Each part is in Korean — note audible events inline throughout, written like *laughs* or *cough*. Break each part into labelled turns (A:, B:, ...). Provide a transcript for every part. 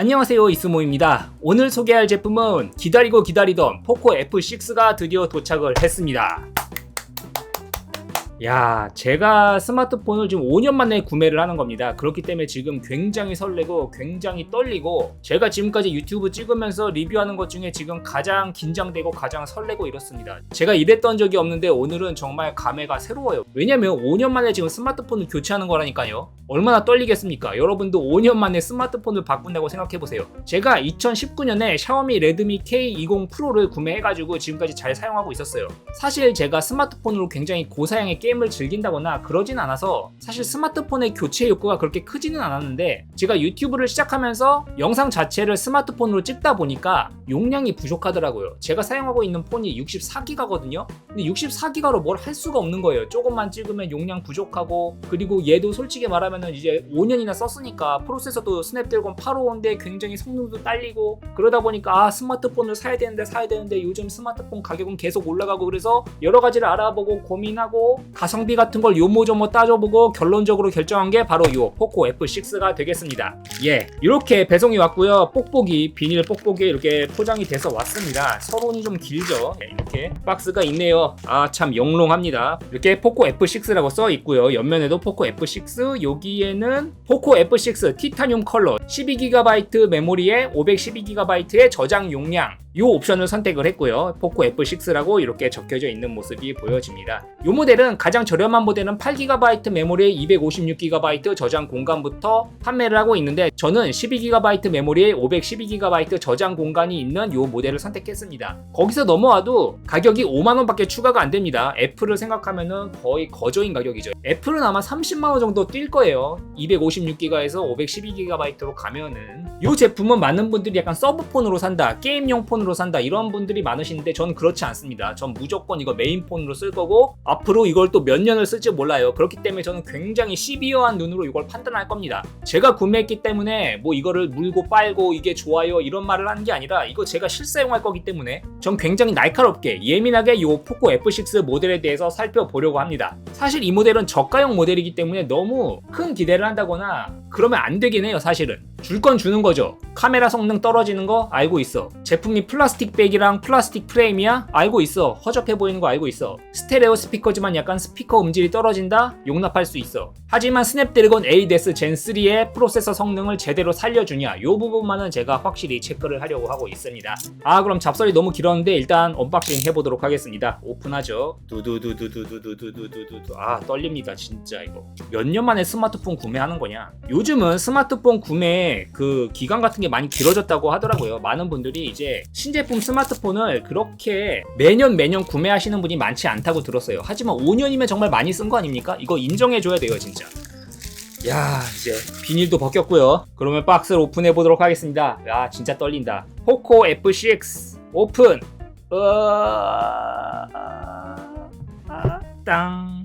A: 안녕하세요 이스모입니다. 오늘 소개할 제품은 기다리고 기다리던 포코 F6가 드디어 도착을 했습니다. 야, 제가 스마트폰을 지금 5년 만에 구매를 하는 겁니다. 그렇기 때문에 지금 굉장히 설레고 굉장히 떨리고 제가 지금까지 유튜브 찍으면서 리뷰하는 것 중에 지금 가장 긴장되고 가장 설레고 이렇습니다. 제가 이랬던 적이 없는데 오늘은 정말 감회가 새로워요. 왜냐면 5년 만에 지금 스마트폰을 교체하는 거라니까요. 얼마나 떨리겠습니까? 여러분도 5년 만에 스마트폰을 바꾼다고 생각해 보세요. 제가 2019년에 샤오미 레드미 K20 프로를 구매해가지고 지금까지 잘 사용하고 있었어요. 사실 제가 스마트폰으로 굉장히 고사양의 게임 을 즐긴다거나 그러진 않아서 사실 스마트폰의 교체 욕구가 그렇게 크지는 않았는데 제가 유튜브를 시작하면서 영상 자체를 스마트폰으로 찍다 보니까 용량이 부족하더라고요. 제가 사용하고 있는 폰이 64기가거든요. 근데 64기가로 뭘 할 수가 없는 거예요. 조금만 찍으면 용량 부족하고 그리고 얘도 솔직히 말하면은 이제 5년이나 썼으니까 프로세서도 스냅드래곤 855인데 굉장히 성능도 딸리고 그러다 보니까 아 스마트폰을 사야 되는데 사야 되는데 요즘 스마트폰 가격은 계속 올라가고 그래서 여러 가지를 알아보고 고민하고 가성비 같은 걸 요모조모 따져보고 결론적으로 결정한 게 바로 요 포코 F6가 되겠습니다. 예, 이렇게 배송이 왔고요. 뽁뽁이 비닐 뽁뽁이 이렇게 포장이 돼서 왔습니다. 서론이 좀 길죠. 예, 이렇게 박스가 있네요. 아 참 영롱합니다. 이렇게 포코 F6라고 써 있고요. 옆면에도 포코 F6 여기에는 포코 F6 티타늄 컬러 12GB 메모리에 512GB의 저장 용량 이 옵션을 선택을 했고요. 포코 F6라고 이렇게 적혀져 있는 모습이 보여집니다. 이 모델은 가장 저렴한 모델은 8GB 메모리에 256GB 저장 공간부터 판매를 하고 있는데 저는 12GB 메모리에 512GB 저장 공간이 있는 이 모델을 선택했습니다. 거기서 넘어와도 가격이 5만원밖에 추가가 안 됩니다. 애플을 생각하면 거의 거저인 가격이죠. 애플은 아마 30만원 정도 뛸 거예요. 256GB에서 512GB로 가면은 이 제품은 많은 분들이 약간 서브폰으로 산다, 게임용 폰으로 산다 이런 분들이 많으신데 저는 그렇지 않습니다. 전 무조건 이거 메인폰으로 쓸 거고 앞으로 이걸 또 몇 년을 쓸지 몰라요. 그렇기 때문에 저는 굉장히 시비어한 눈으로 이걸 판단할 겁니다. 제가 구매했기 때문에 뭐 이거를 물고 빨고 이게 좋아요 이런 말을 하는 게 아니라 이거 제가 실사용할 거기 때문에 전 굉장히 날카롭게 예민하게 이 포코 F6 모델에 대해서 살펴보려고 합니다. 사실 이 모델은 저가형 모델이기 때문에 너무 큰 기대를 한다거나 그러면 안 되긴 해요 사실은 줄 건 주는 거죠. 카메라 성능 떨어지는 거 알고 있어. 제품이 플라스틱 백이랑 플라스틱 프레임이야? 알고 있어. 허접해 보이는 거 알고 있어. 스테레오 스피커지만 약간 스피커 음질이 떨어진다? 용납할 수 있어. 하지만 스냅드래곤 8S 젠 3의 프로세서 성능을 제대로 살려주냐? 이 부분만은 제가 확실히 체크를 하려고 하고 있습니다. 아 그럼 잡설이 너무 길었는데 일단 언박싱 해보도록 하겠습니다. 오픈하죠. 두두두두두두두두두두 아 떨립니다 진짜 이거 몇 년 만에 스마트폰 구매하는 거냐 요즘은 스마트폰 구매 그 기간 같은 게 많이 길어졌다고 하더라고요. 많은 분들이 이제 신제품 스마트폰을 그렇게 매년 매년 구매하시는 분이 많지 않다고 들었어요. 하지만 5년이면 정말 많이 쓴 거 아닙니까? 이거 인정해줘야 돼요 진짜. 야 이제 비닐도 벗겼고요. 그러면 박스를 오픈해 보도록 하겠습니다. 야 진짜 떨린다. 포코 F6 오픈. 으아... 땅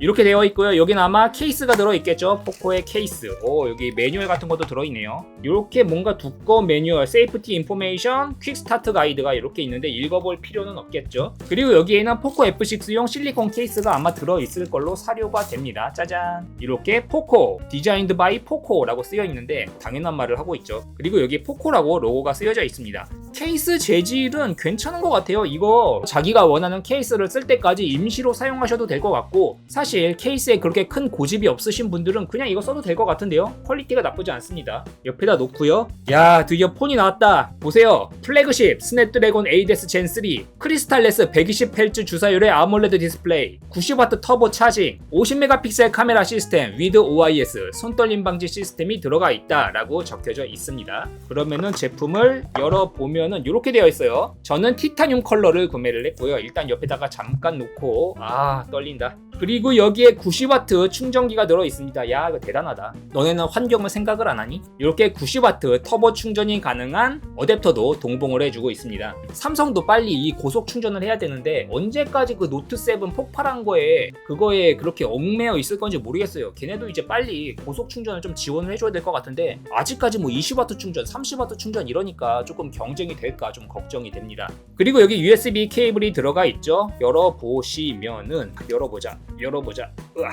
A: 이렇게 되어 있고요. 여기는 아마 케이스가 들어 있겠죠. 포코의 케이스. 오, 여기 매뉴얼 같은 것도 들어 있네요. 이렇게 뭔가 두꺼운 매뉴얼, 세이프티 인포메이션, 퀵 스타트 가이드가 이렇게 있는데 읽어볼 필요는 없겠죠. 그리고 여기에는 포코 F6용 실리콘 케이스가 아마 들어 있을 걸로 사료가 됩니다. 짜잔. 이렇게 포코, 디자인드 바이 포코라고 쓰여 있는데 당연한 말을 하고 있죠. 그리고 여기 포코라고 로고가 쓰여져 있습니다. 케이스 재질은 괜찮은 것 같아요. 이거 자기가 원하는 케이스를 쓸 때까지 임시로 사용하셔도 될 것 같고 사실 케이스에 그렇게 큰 고집이 없으신 분들은 그냥 이거 써도 될 것 같은데요. 퀄리티가 나쁘지 않습니다. 옆에다 놓고요. 야 드디어 폰이 나왔다. 보세요. 플래그십 스냅드래곤 8S 젠3 크리스탈레스 120Hz 주사율의 아몰레드 디스플레이 90W 터보 차징 50메가픽셀 카메라 시스템 위드 OIS 손떨림 방지 시스템이 들어가 있다라고 적혀져 있습니다. 그러면은 제품을 열어보면 은 이렇게 되어 있어요. 저는 티타늄 컬러를 구매를 했고요. 일단 옆에다가 잠깐 놓고 아 떨린다. 그리고 여기에 90W 충전기가 들어 있습니다. 야 이거 대단하다. 너네는 환경을 생각을 안 하니? 이렇게 90W 터보 충전이 가능한 어댑터도 동봉을 해주고 있습니다. 삼성도 빨리 이 고속 충전을 해야 되는데 언제까지 그 노트 7 폭발한 거에 그거에 그렇게 얽매여 있을 건지 모르겠어요. 걔네도 이제 빨리 고속 충전을 좀 지원을 해줘야 될 것 같은데 아직까지 뭐 20W 충전, 30W 충전 이러니까 조금 경쟁이 될까 좀 걱정이 됩니다. 그리고 여기 USB 케이블이 들어가 있죠. 열어보시면은 열어보자. よろじゃ。うわ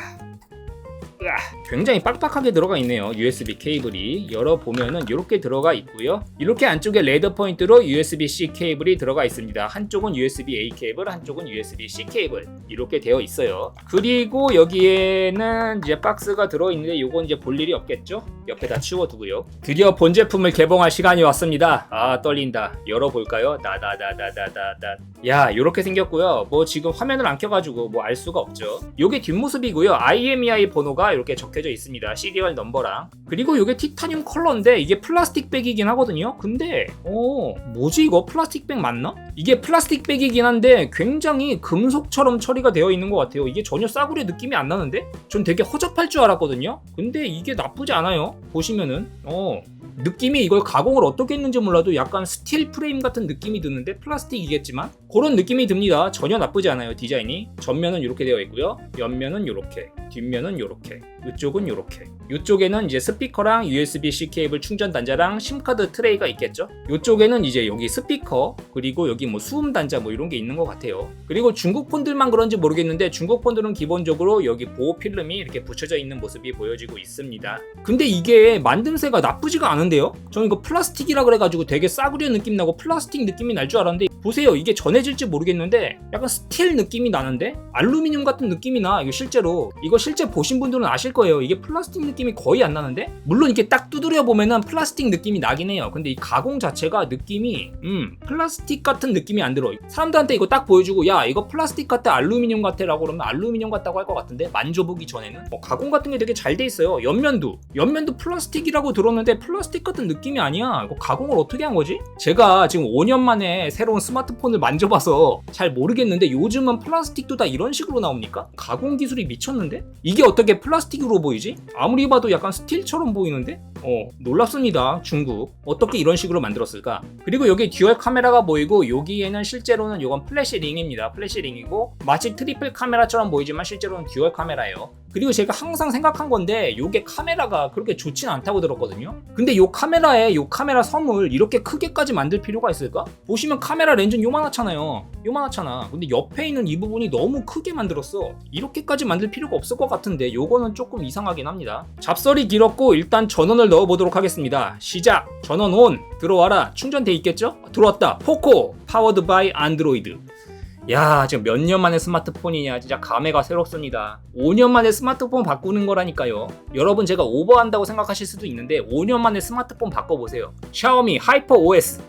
A: 굉장히 빡빡하게 들어가 있네요. USB 케이블이 열어보면은 이렇게 들어가 있고요. 이렇게 안쪽에 레드 포인트로 USB-C 케이블이 들어가 있습니다. 한쪽은 USB-A 케이블, 한쪽은 USB-C 케이블 이렇게 되어 있어요. 그리고 여기에는 이제 박스가 들어있는데 이건 이제 볼 일이 없겠죠? 옆에다 치워두고요. 드디어 본 제품을 개봉할 시간이 왔습니다. 아 떨린다. 열어볼까요? 나다다다다다다. 야 이렇게 생겼고요. 뭐 지금 화면을 안 켜가지고 뭐 알 수가 없죠. 요게 뒷모습이고요. IMEI 번호가 이렇게 적혀져 있습니다. 시리얼 넘버랑. 그리고 요게 티타늄 컬러인데 이게 플라스틱 백이긴 하거든요. 근데 어 뭐지 이거 플라스틱 백 맞나? 이게 플라스틱 백이긴 한데 굉장히 금속처럼 처리가 되어 있는 것 같아요. 이게 전혀 싸구려 느낌이 안 나는데? 전 되게 허접할 줄 알았거든요. 근데 이게 나쁘지 않아요. 보시면은 어 느낌이 이걸 가공을 어떻게 했는지 몰라도 약간 스틸 프레임 같은 느낌이 드는데 플라스틱이겠지만 그런 느낌이 듭니다. 전혀 나쁘지 않아요 디자인이. 전면은 이렇게 되어 있고요. 옆면은 이렇게, 뒷면은 이렇게, 이쪽은 이렇게. 이쪽에는 이제 스피커랑 USB-C 케이블 충전 단자랑 심카드 트레이가 있겠죠. 이쪽에는 이제 여기 스피커 그리고 여기 뭐 수음 단자 뭐 이런 게 있는 것 같아요. 그리고 중국 폰들만 그런지 모르겠는데 중국 폰들은 기본적으로 여기 보호 필름이 이렇게 붙여져 있는 모습이 보여지고 있습니다. 근데 이게 만듦새가 나쁘지가 않은데요? 저는 이거 플라스틱이라 그래가지고 되게 싸구려 느낌 나고 플라스틱 느낌이 날 줄 알았는데 보세요 이게 전해질지 모르겠는데 약간 스틸 느낌이 나는데 알루미늄 같은 느낌이 나 이거 실제로 이거 실제 보신 분들은 아실 거예요 이게 플라스틱 느낌 이 거의 안 나는데 물론 이렇게 딱 두드려 보면은 플라스틱 느낌이 나긴 해요 근데 이 가공 자체가 느낌이 음 플라스틱 같은 느낌이 안 들어 사람들한테 이거 딱 보여주고 야 이거 플라스틱 같아 알루미늄 같아 라고 그러면 알루미늄 같다고 할 것 같은데 만져보기 전에는 뭐 가공 같은 게 되게 잘 돼 있어요 옆면도 옆면도 플라스틱이라고 들었는데 플라스틱 같은 느낌이 아니야 이거 가공을 어떻게 한 거지? 제가 지금 5년 만에 새로운 스마트폰을 *laughs* 만져봐서 잘 모르겠는데 요즘은 플라스틱도 다 이런 식으로 나옵니까? 가공 기술이 미쳤는데? 이게 어떻게 플라스틱으로 보이지? 아무리 봐도 약간 스틸처럼 보이는데? 어, 놀랍습니다. 중국. 어떻게 이런 식으로 만들었을까? 그리고 여기 듀얼 카메라가 보이고 여기에는 실제로는 이건 플래시 링입니다. 플래시 링이고 마치 트리플 카메라처럼 보이지만 실제로는 듀얼 카메라예요. 그리고 제가 항상 생각한 건데 요게 카메라가 그렇게 좋진 않다고 들었거든요. 근데 요 카메라에 요 카메라 섬을 이렇게 크게까지 만들 필요가 있을까? 보시면 카메라 렌즈는 요만하잖아요. 요만하잖아. 근데 옆에 있는 이 부분이 너무 크게 만들었어. 이렇게까지 만들 필요가 없을 것 같은데 요거는 조금 이상하긴 합니다. 잡설이 길었고 일단 전원을 넣어보도록 하겠습니다. 시작! 전원 온! 들어와라! 충전돼 있겠죠? 들어왔다! 포코! 파워드 바이 안드로이드 야, 지금 몇 년 만에 스마트폰이냐. 진짜 감회가 새롭습니다. 5년 만에 스마트폰 바꾸는 거라니까요. 여러분 제가 오버한다고 생각하실 수도 있는데 5년 만에 스마트폰 바꿔보세요. 샤오미 하이퍼 OS.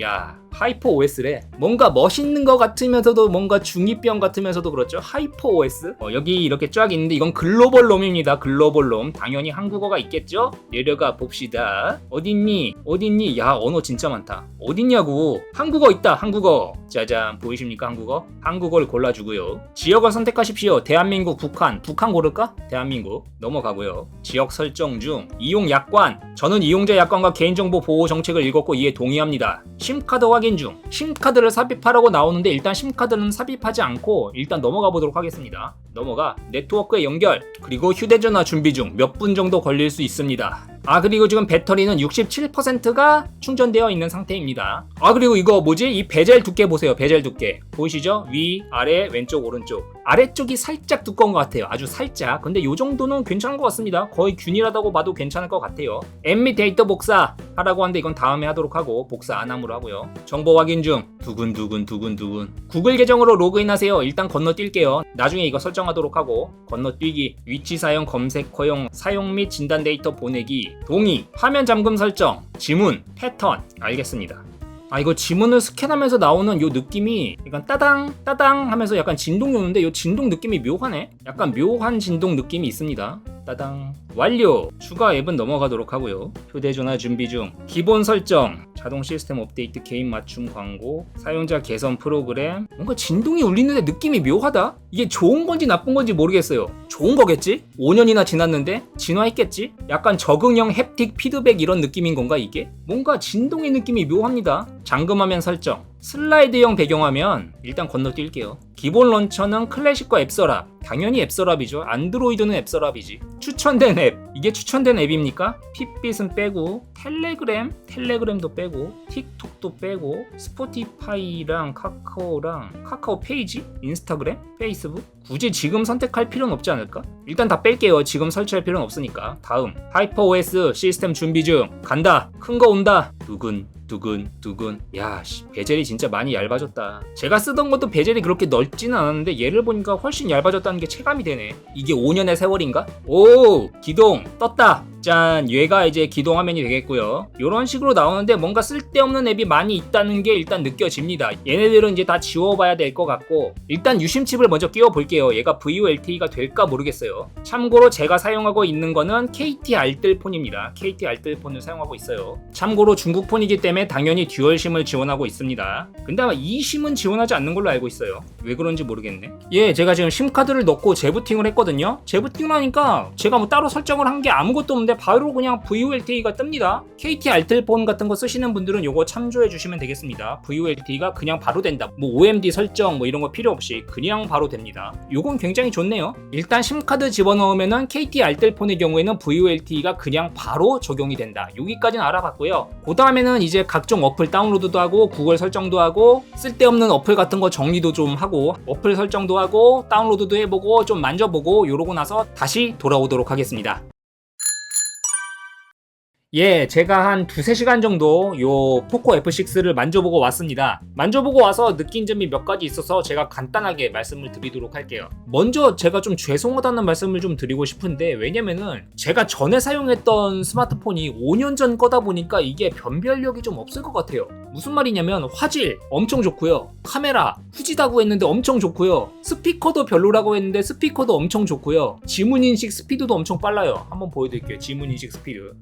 A: 야, 하이퍼 OS래. 뭔가 멋있는 것 같으면서도 뭔가 중이병 같으면서도 그렇죠. 하이퍼 OS. 어, 여기 이렇게 쫙 있는데 이건 글로벌 롬입니다. 글로벌 롬. 당연히 한국어가 있겠죠? 내려가 봅시다. 어딨니? 어딨니? 야, 언어 진짜 많다. 어딨냐고. 한국어 있다. 한국어. 짜잔. 보이십니까? 한국어? 한국어를 골라주고요. 지역을 선택하십시오. 대한민국, 북한. 북한 고를까? 대한민국. 넘어가고요. 지역 설정 중 이용 약관. 저는 이용자 약관과 개인정보 보호 정책을 읽었고 이에 동의합니다. 심카드 확인 중. 심카드를 삽입하라고 나오는데 일단 심카드는 삽입하지 않고 일단 넘어가 보도록 하겠습니다. 넘어가 네트워크에 연결 그리고 휴대전화 준비 중 몇 분 정도 걸릴 수 있습니다. 아 그리고 지금 배터리는 67%가 충전되어 있는 상태입니다. 아 그리고 이거 뭐지? 이 베젤 두께 보세요. 베젤 두께 보이시죠? 위, 아래, 왼쪽, 오른쪽. 아래쪽이 살짝 두꺼운 것 같아요. 아주 살짝. 근데 이 정도는 괜찮은 것 같습니다. 거의 균일하다고 봐도 괜찮을 것 같아요. 엠미 데이터 복사 하라고 하는데 이건 다음에 하도록 하고 복사 안 함으로 하고요. 정보 확인 중 두근두근 두근두근. 구글 계정으로 로그인하세요. 일단 건너뛸게요. 나중에 이거 설정하도록 하고 건너뛰기, 위치 사용 검색 허용, 사용 및 진단 데이터 보내기, 동의, 화면 잠금 설정, 지문, 패턴. 알겠습니다. 아 이거 지문을 스캔하면서 나오는 요 느낌이 약간 따당 따당 하면서 약간 진동이 오는데 요 진동 느낌이 묘하네 약간 묘한 진동 느낌이 있습니다 따당. 완료! 추가 앱은 넘어가도록 하고요. 휴대전화 준비 중. 기본 설정. 자동 시스템 업데이트 개인 맞춤 광고 사용자 개선 프로그램. 뭔가 진동이 울리는데 느낌이 묘하다? 이게 좋은 건지 나쁜 건지 모르겠어요. 좋은 거겠지? 5년이나 지났는데 진화했겠지? 약간 적응형 햅틱 피드백 이런 느낌인 건가 이게? 뭔가 진동의 느낌이 묘합니다. 잠금화면 설정. 슬라이드형 배경화면. 일단 건너뛸게요. 기본 런처는 클래식과 앱서랍. 당연히 앱서랍이죠. 안드로이드는 앱서랍이지. 추천된 앱. 이게 추천된 앱입니까? 핏빛은 빼고 텔레그램? 텔레그램도 빼고 틱톡도 빼고 스포티파이랑 카카오랑 카카오 페이지, 인스타그램, 페이스북 굳이 지금 선택할 필요는 없지 않을까? 일단 다 뺄게요. 지금 설치할 필요는 없으니까. 다음 하이퍼 OS 시스템 준비 중 간다. 큰 거 온다. 두근 두근 두근 야 씨, 베젤이 진짜 많이 얇아졌다 제가 쓰던 것도 베젤이 그렇게 넓지는 않았는데 얘를 보니까 훨씬 얇아졌다는 게 체감이 되네 이게 5년의 세월인가? 오 기동 떴다 짠 얘가 이제 기동 화면이 되겠고요. 이런 식으로 나오는데 뭔가 쓸데없는 앱이 많이 있다는 게 일단 느껴집니다. 얘네들은 이제 다 지워봐야 될 것 같고 일단 유심칩을 먼저 끼워 볼게요. 얘가 VOLTE가 될까 모르겠어요. 참고로 제가 사용하고 있는 거는 KT 알뜰폰입니다. KT 알뜰폰을 사용하고 있어요. 참고로 중국 폰이기 때문에 당연히 듀얼심을 지원하고 있습니다. 근데 아마 e심은 지원하지 않는 걸로 알고 있어요. 왜 그런지 모르겠네. 예 제가 지금 심카드를 넣고 재부팅을 했거든요. 재부팅을 하니까 제가 뭐 따로 설정을 한 게 아무것도 없는데 바로 그냥 VOLTE가 뜹니다. KT 알뜰폰 같은 거 쓰시는 분들은 요거 참조해 주시면 되겠습니다. VOLTE가 그냥 바로 된다. 뭐 OMD 설정 뭐 이런 거 필요 없이 그냥 바로 됩니다. 요건 굉장히 좋네요. 일단 심카드 집어넣으면은 KT 알뜰폰의 경우에는 VOLTE가 그냥 바로 적용이 된다. 여기까지는 알아봤고요. 그 다음에는 이제 각종 어플 다운로드도 하고 구글 설정도 하고 쓸데없는 어플 같은 거 정리도 좀 하고 어플 설정도 하고 다운로드도 해보고 좀 만져보고 요러고 나서 다시 돌아오도록 하겠습니다 예, 제가 한 두세 시간 정도 요 포코 F6를 만져보고 왔습니다. 만져보고 와서 느낀 점이 몇 가지 있어서 제가 간단하게 말씀을 드리도록 할게요. 먼저 제가 좀 죄송하다는 말씀을 좀 드리고 싶은데 왜냐면은 제가 전에 사용했던 스마트폰이 5년 전 거다 보니까 이게 변별력이 좀 없을 것 같아요. 무슨 말이냐면 화질 엄청 좋고요. 카메라 후지다고 했는데 엄청 좋고요. 스피커도 별로라고 했는데 스피커도 엄청 좋고요. 지문 인식 스피드도 엄청 빨라요. 한번 보여드릴게요. 지문 인식 스피드.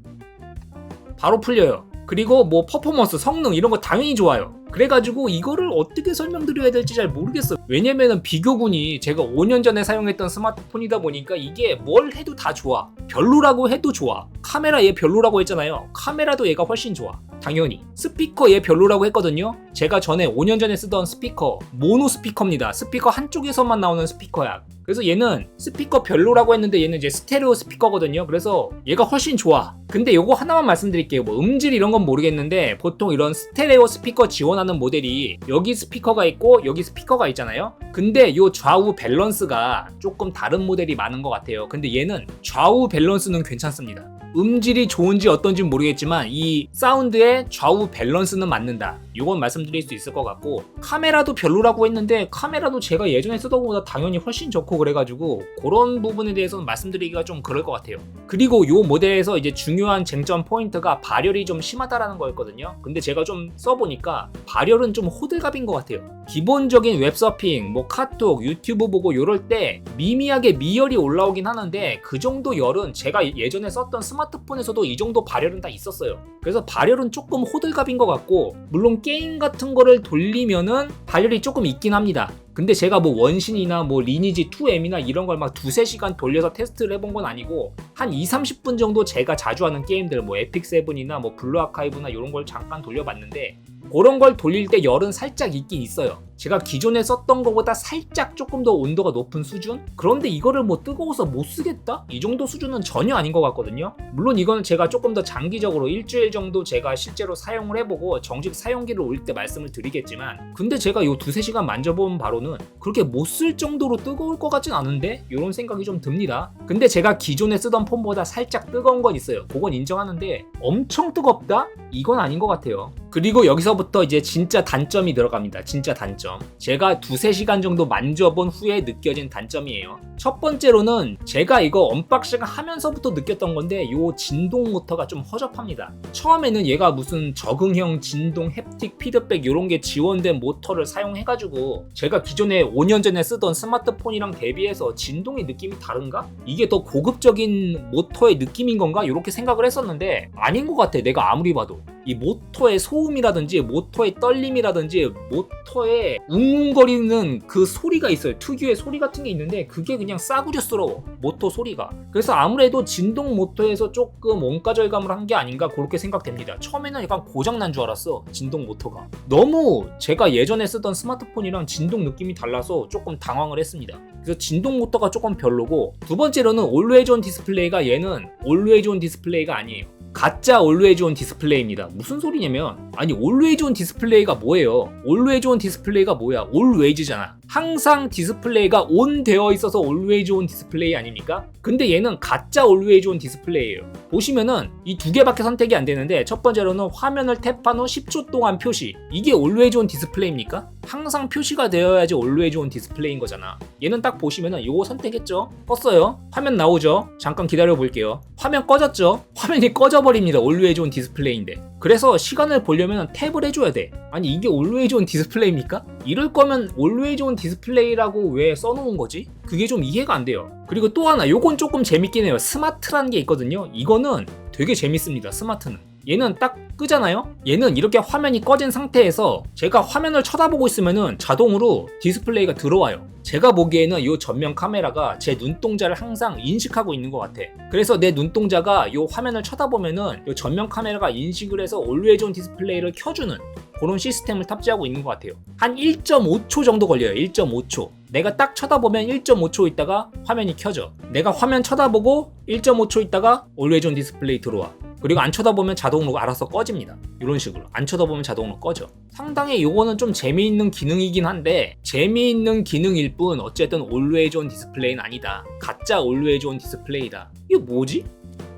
A: 바로 풀려요. 그리고 뭐 퍼포먼스, 성능 이런 거 당연히 좋아요. 그래가지고 이거를 어떻게 설명드려야 될지 잘 모르겠어요. 왜냐면은 비교군이 제가 5년 전에 사용했던 스마트폰이다 보니까 이게 뭘 해도 다 좋아. 별로라고 해도 좋아. 카메라 얘 별로라고 했잖아요. 카메라도 얘가 훨씬 좋아. 당연히. 스피커 얘 별로라고 했거든요. 제가 전에 5년 전에 쓰던 스피커, 모노 스피커입니다. 스피커 한쪽에서만 나오는 스피커야. 그래서 얘는 스피커 별로라고 했는데 얘는 이제 스테레오 스피커거든요. 그래서 얘가 훨씬 좋아. 근데 요거 하나만 말씀드릴게요. 뭐 음질 이런 건 모르겠는데 보통 이런 스테레오 스피커 지원 하는 모델이 여기 스피커가 있고 여기 스피커가 있잖아요. 근데 요 좌우 밸런스가 조금 다른 모델이 많은 것 같아요. 근데 얘는 좌우 밸런스는 괜찮습니다. 음질이 좋은지 어떤지 모르겠지만 이 사운드의 좌우 밸런스는 맞는다. 이건 말씀드릴 수 있을 것 같고 카메라도 별로라고 했는데 카메라도 제가 예전에 쓰던 것보다 당연히 훨씬 좋고 그래가지고 그런 부분에 대해서는 말씀드리기가 좀 그럴 것 같아요. 그리고 이 모델에서 이제 중요한 쟁점 포인트가 발열이 좀 심하다라는 거였거든요. 근데 제가 좀 써보니까 발열은 좀 호들갑인 것 같아요. 기본적인 웹서핑, 뭐 카톡, 유튜브 보고 이럴 때 미미하게 미열이 올라오긴 하는데 그 정도 열은 제가 예전에 썼던 스마트폰에서도 이 정도 발열은 다 있었어요. 그래서 발열은 조금 호들갑인 것 같고 물론 게임 같은 거를 돌리면은 발열이 조금 있긴 합니다. 근데 제가 뭐 원신이나 뭐 리니지 2M이나 이런 걸 막 두세 시간 돌려서 테스트를 해본 건 아니고 한 2, 30분 정도 제가 자주 하는 게임들 뭐 에픽 세븐이나 뭐 블루 아카이브나 이런 걸 잠깐 돌려봤는데 그런 걸 돌릴 때 열은 살짝 있긴 있어요. 제가 기존에 썼던 것보다 살짝 조금 더 온도가 높은 수준? 그런데 이거를 뭐 뜨거워서 못 쓰겠다? 이 정도 수준은 전혀 아닌 것 같거든요. 물론 이거는 제가 조금 더 장기적으로 일주일 정도 제가 실제로 사용을 해보고 정식 사용기를 올때 말씀을 드리겠지만 근데 제가 요 두세 시간 만져본 바로는 그렇게 못 쓸 정도로 뜨거울 것 같진 않은데? 이런 생각이 좀 듭니다. 근데 제가 기존에 쓰던 폰보다 살짝 뜨거운 건 있어요. 그건 인정하는데 엄청 뜨겁다? 이건 아닌 것 같아요. 그리고 여기서부터 이제 진짜 단점이 들어갑니다. 진짜 단점. 제가 두세 시간 정도 만져본 후에 느껴진 단점이에요. 첫 번째로는 제가 이거 언박싱 하면서부터 느꼈던 건데 요 진동 모터가 좀 허접합니다. 처음에는 얘가 무슨 적응형 진동 햅틱 피드백 이런 게 지원된 모터를 사용해가지고 제가 기존에 5년 전에 쓰던 스마트폰이랑 대비해서 진동의 느낌이 다른가? 이게 더 고급적인 모터의 느낌인 건가? 이렇게 생각을 했었는데 아닌 것 같아. 내가 아무리 봐도. 이 모터의 소 음이라든지 모터의 떨림이라든지 모터의 웅웅거리는 그 소리가 있어요. 특유의 소리 같은 게 있는데 그게 그냥 싸구려스러워. 모터 소리가. 그래서 아무래도 진동 모터에서 조금 원가 절감을 한 게 아닌가 그렇게 생각됩니다. 처음에는 약간 고장난 줄 알았어. 진동 모터가. 너무 제가 예전에 쓰던 스마트폰이랑 진동 느낌이 달라서 조금 당황을 했습니다. 그래서 진동 모터가 조금 별로고 두 번째로는 올웨이즈 온 디스플레이가 얘는 올웨이즈 온 디스플레이가 아니에요. 가짜 올웨이즈 온 디스플레이입니다. 무슨 소리냐면 아니 올웨이즈 온 디스플레이가 뭐예요? 올웨이즈 온 디스플레이가 뭐야? 올웨이즈잖아. 항상 디스플레이가 온 되어 있어서 올웨이즈 온 디스플레이 아닙니까? 근데 얘는 가짜 올웨이즈 온 디스플레이예요. 보시면은 이 두 개밖에 선택이 안 되는데 첫 번째로는 화면을 탭한 후 10초 동안 표시. 이게 올웨이즈 온 디스플레이입니까? 항상 표시가 되어야지 올웨이즈 온 디스플레이인 거잖아. 얘는 딱 보시면은 요거 선택했죠? 껐어요. 화면 나오죠? 잠깐 기다려 볼게요. 화면 꺼졌죠? 화면이 꺼져 버립니다. 올웨이즈 온 디스플레이인데. 그래서 시간을 보려면 탭을 해줘야 돼. 아니 이게 올웨이즈 온 디스플레이입니까? 이럴 거면 올웨이즈 온 디스플레이라고 왜 써놓은 거지? 그게 좀 이해가 안 돼요. 그리고 또 하나 요건 조금 재밌긴 해요. 스마트라는 게 있거든요. 이거는 되게 재밌습니다. 스마트는. 얘는 딱 끄잖아요? 얘는 이렇게 화면이 꺼진 상태에서 제가 화면을 쳐다보고 있으면은 자동으로 디스플레이가 들어와요. 제가 보기에는 이 전면 카메라가 제 눈동자를 항상 인식하고 있는 것 같아. 그래서 내 눈동자가 이 화면을 쳐다보면은 이 전면 카메라가 인식을 해서 올웨이즈 온 디스플레이를 켜주는 그런 시스템을 탑재하고 있는 것 같아요. 한 1.5초 정도 걸려요. 1.5초. 내가 딱 쳐다보면 1.5초 있다가 화면이 켜져. 내가 화면 쳐다보고 1.5초 있다가 올웨이즈 온 디스플레이 들어와. 그리고 안 쳐다보면 자동으로 알아서 꺼집니다. 이런 식으로. 안 쳐다보면 자동으로 꺼져. 상당히 요거는 좀 재미있는 기능이긴 한데 재미있는 기능일 뿐 어쨌든 올웨이즈 온 디스플레이는 아니다. 가짜 올웨이즈 온 디스플레이다. 이게 뭐지?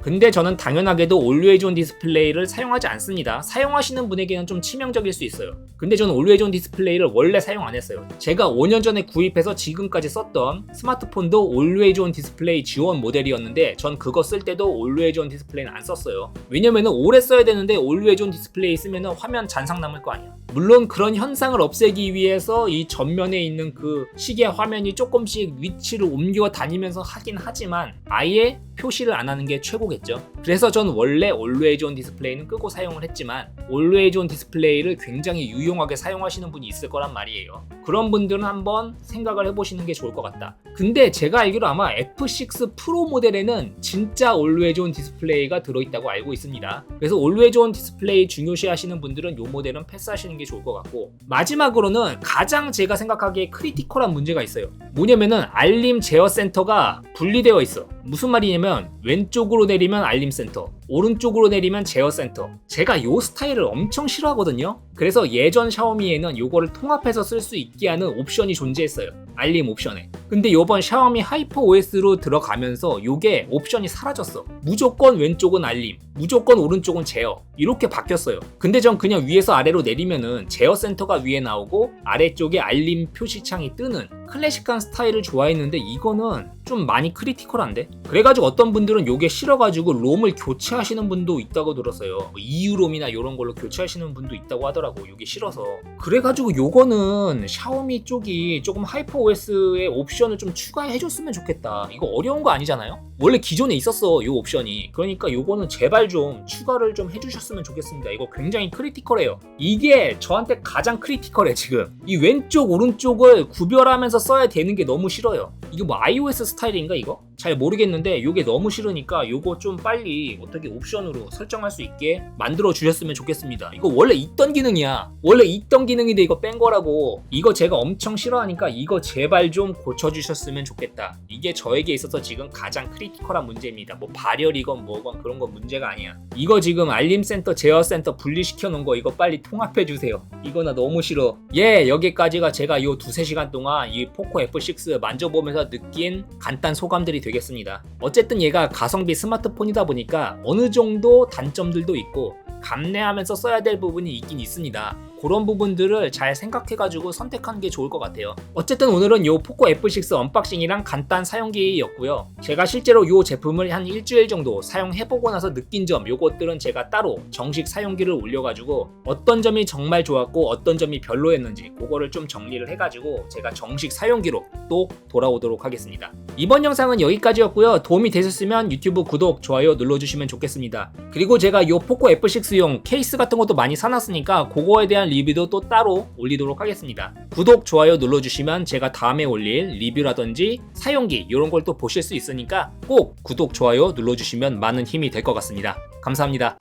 A: 근데 저는 당연하게도 올웨이즈 온 디스플레이를 사용하지 않습니다. 사용하시는 분에게는 좀 치명적일 수 있어요. 근데 저는 올웨이즈 온 디스플레이를 원래 사용 안 했어요. 제가 5년 전에 구입해서 지금까지 썼던 스마트폰도 올웨이즈 온 디스플레이 지원 모델이었는데 전 그거 쓸 때도 올웨이즈 온 디스플레이는 안 썼어요. 왜냐면은 오래 써야 되는데 올웨이즈 온 디스플레이 쓰면은 화면 잔상 남을 거 아니야. 물론 그런 현상을 없애기 위해서 이 전면에 있는 그 시계 화면이 조금씩 위치를 옮겨 다니면서 하긴 하지만 아예 표시를 안 하는 게 최고 겠죠. 그래서 전 원래 올웨이즈 온 디스플레이는 끄고 사용을 했지만 올웨이즈 온 디스플레이를 굉장히 유용하게 사용하시는 분이 있을 거란 말이에요. 그런 분들은 한번 생각을 해보시는 게 좋을 것 같다. 근데 제가 알기로 아마 F6 프로 모델에는 진짜 올웨이즈 온 디스플레이가 들어있다고 알고 있습니다. 그래서 올웨이즈 온 디스플레이 중요시 하시는 분들은 이 모델은 패스하시는 게 좋을 것 같고 마지막으로는 가장 제가 생각하기에 크리티컬한 문제가 있어요. 뭐냐면은 알림 제어 센터가 분리되어 있어. 무슨 말이냐면 왼쪽으로 내리면 알림 센터, 오른쪽으로 내리면 제어 센터. 제가 요 스타일을 엄청 싫어하거든요. 그래서 예전 샤오미에는 요거를 통합해서 쓸 수 있게 하는 옵션이 존재했어요. 알림 옵션에. 근데 요번 샤오미 하이퍼 OS로 들어가면서 요게 옵션이 사라졌어. 무조건 왼쪽은 알림, 무조건 오른쪽은 제어. 이렇게 바뀌었어요. 근데 전 그냥 위에서 아래로 내리면은 제어 센터가 위에 나오고 아래쪽에 알림 표시창이 뜨는 클래식한 스타일을 좋아했는데 이거는 좀 많이 크리티컬한데? 그래가지고 어떤 분들은 요게 싫어가지고 롬을 교체하 시는 분도 있다고 들었어요. 뭐 EU롬이나 이런 걸로 교체하시는 분도 있다고 하더라고. 요게 싫어서. 그래가지고 요거는 샤오미 쪽이 조금 하이퍼 OS의 옵션을 좀 추가해줬으면 좋겠다. 이거 어려운 거 아니잖아요? 원래 기존에 있었어 요 옵션이. 그러니까 요거는 제발 좀 추가를 좀 해주셨으면 좋겠습니다. 이거 굉장히 크리티컬해요. 이게 저한테 가장 크리티컬해 지금. 이 왼쪽 오른쪽을 구별하면서 써야 되는 게 너무 싫어요. 이게 뭐 iOS 스타일인가 이거? 잘 모르겠는데 이게 너무 싫으니까 이거 좀 빨리 어떻게 옵션으로 설정할 수 있게 만들어 주셨으면 좋겠습니다. 이거 원래 있던 기능이야. 원래 있던 기능인데 이거 뺀 거라고. 이거 제가 엄청 싫어하니까 이거 제발 좀 고쳐 주셨으면 좋겠다. 이게 저에게 있어서 지금 가장 크리티컬한 문제입니다. 뭐 발열이건 뭐건 그런 건 문제가 아니야. 이거 지금 알림 센터, 제어 센터 분리시켜 놓은 거 이거 빨리 통합해 주세요. 이거 나 너무 싫어. 예, 여기까지가 제가 요 두세 시간 동안 이 포코 F6 만져보면서 느낀 간단 소감들이 되겠습니다. 어쨌든 얘가 가성비 스마트폰이다 보니까 어느 정도 단점들도 있고 감내하면서 써야 될 부분이 있긴 있습니다. 그런 부분들을 잘 생각해가지고 선택하는 게 좋을 것 같아요. 어쨌든 오늘은 요 포코 F6 언박싱이랑 간단 사용기였고요. 제가 실제로 요 제품을 한 일주일 정도 사용해보고 나서 느낀 점 요것들은 제가 따로 정식 사용기를 올려가지고 어떤 점이 정말 좋았고 어떤 점이 별로였는지 그거를 좀 정리를 해가지고 제가 정식 사용기로 또 돌아오도록 하겠습니다. 이번 영상은 여기까지였고요. 도움이 되셨으면 유튜브 구독, 좋아요 눌러주시면 좋겠습니다. 그리고 제가 요 포코 F6용 케이스 같은 것도 많이 사놨으니까 그거에 대한 리뷰도 또 따로 올리도록 하겠습니다. 구독, 좋아요 눌러주시면 제가 다음에 올릴 리뷰라든지 사용기 이런 걸 또 보실 수 있으니까 꼭 구독, 좋아요 눌러주시면 많은 힘이 될 것 같습니다. 감사합니다.